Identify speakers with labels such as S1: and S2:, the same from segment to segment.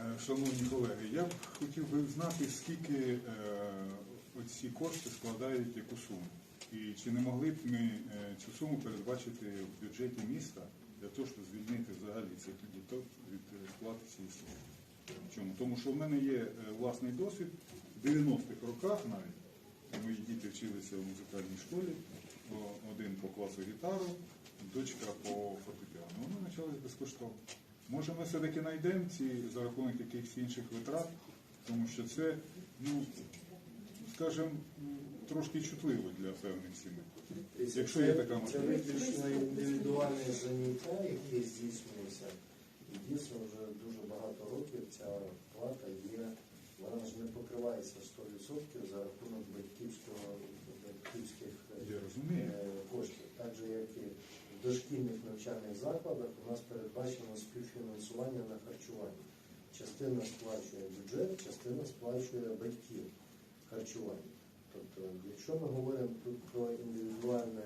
S1: Е, Шановні колеги, я б хотів би знати, скільки е, оці кошти складають яку суму. І чи не могли б ми е, цю суму передбачити в бюджеті міста для того, щоб звільнити взагалі цих діток від сплати цієї суми? Чому? Тому що в мене є власний досвід в 90-х роках навіть. Мої діти вчилися в музикальній школі, один по класу гітару, дочка по фортепіано. Вони почались безкоштовно. Може, ми все-таки знайдемо ці за рахунок якихось інших витрат, тому що це, ну, скажімо, трошки чутливо для певних сімей. Якщо є така
S2: Це виключно індивідуальне заняття, яке здійснюється. І дійсно вже дуже багато років ця плата є, вона ж не покривається 100% за рахунок батьківського батьківських
S1: Я
S2: е, коштів. Так же, як і дошкільних навчальних закладах, у нас передбачено співфінансування на харчування. Частина сплачує бюджет, частина сплачує батьків харчування. Тобто, якщо ми говоримо тут про індивідуальне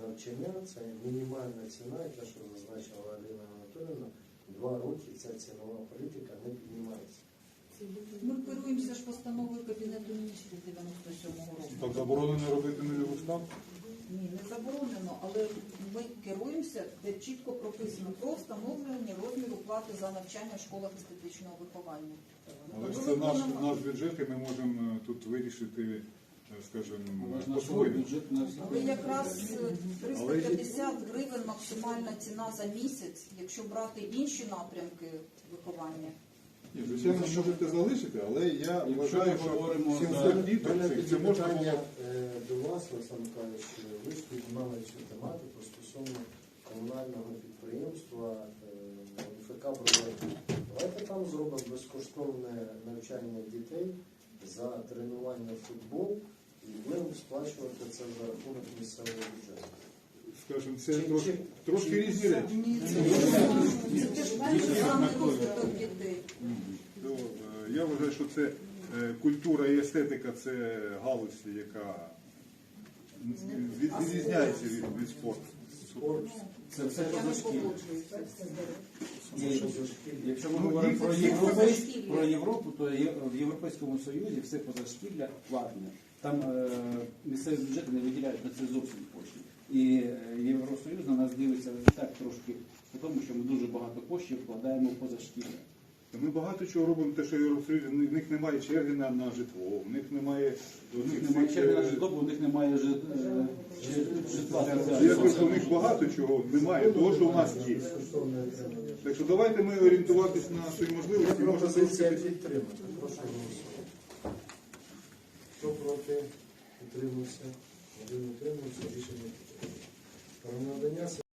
S2: навчання, це мінімальна ціна, яка що зазначила Аліна Анатолійовна, два роки ця цінова політика не піднімається.
S3: Ми керуємося ж постановою Кабінету міністрів 97-го року.
S1: Так заборонено робити нульову ставку?
S3: Ні, не заборонено, але ми керуємося, де чітко прописано про встановлення розміру плати за навчання в школах естетичного виховання.
S1: Але ж
S3: Ми
S1: це наш, наш бюджет, і ми можемо е, тут вирішити, е, скажімо,
S4: наш
S1: по-своєму.
S4: всі
S3: Але якраз е, 350 гривень максимальна ціна за місяць, якщо брати інші напрямки виховання.
S1: Ні, звичайно, можете залишити, але я вважаю,
S4: ми
S1: що
S4: говоримо
S1: 700
S4: за-
S1: діток
S2: мене
S1: це, можна було.
S2: е, до вас, Олександр Михайлович, ви ж піднімали цю тематику стосовно комунального підприємства е, МФК «Бровари». Давайте там зробимо безкоштовне навчання дітей за тренування в футбол і будемо сплачувати це за рахунок місцевого бюджету.
S1: Скажімо, це
S2: Чи-
S1: трошки,
S2: чи-
S1: трошки різні речі.
S3: Ні, це це теж саме розвиток дітей.
S1: То, е, Я вважаю, що це е, культура і естетика це галузь, яка відрізняється від, від спорту.
S2: Спорт,
S4: Це все позашкілля. І. Якщо ми
S1: Ну,
S4: говоримо про
S3: це
S4: про Європу, то є- в Європейському Союзі все позашкілля платне. Там е, місцеві бюджети не виділяють на це зовсім коштів. І е, Євросоюз на нас дивиться так трошки, по тому що ми дуже багато коштів вкладаємо в позашкілля.
S1: Ми багато чого робимо, те, що Євросоюз, в них немає черги на, на житло, в них немає
S4: У них немає черги на житло, бо у них немає жит- е, жит- житла.
S1: Я кажу, у них багато чого немає, того, що у нас є. Так що давайте ми орієнтуватись на свої можливості. Може,
S2: пропозиція підтримати. Прошу голосувати. Хто проти? Утримався. Один утримався. Рішення. Про надання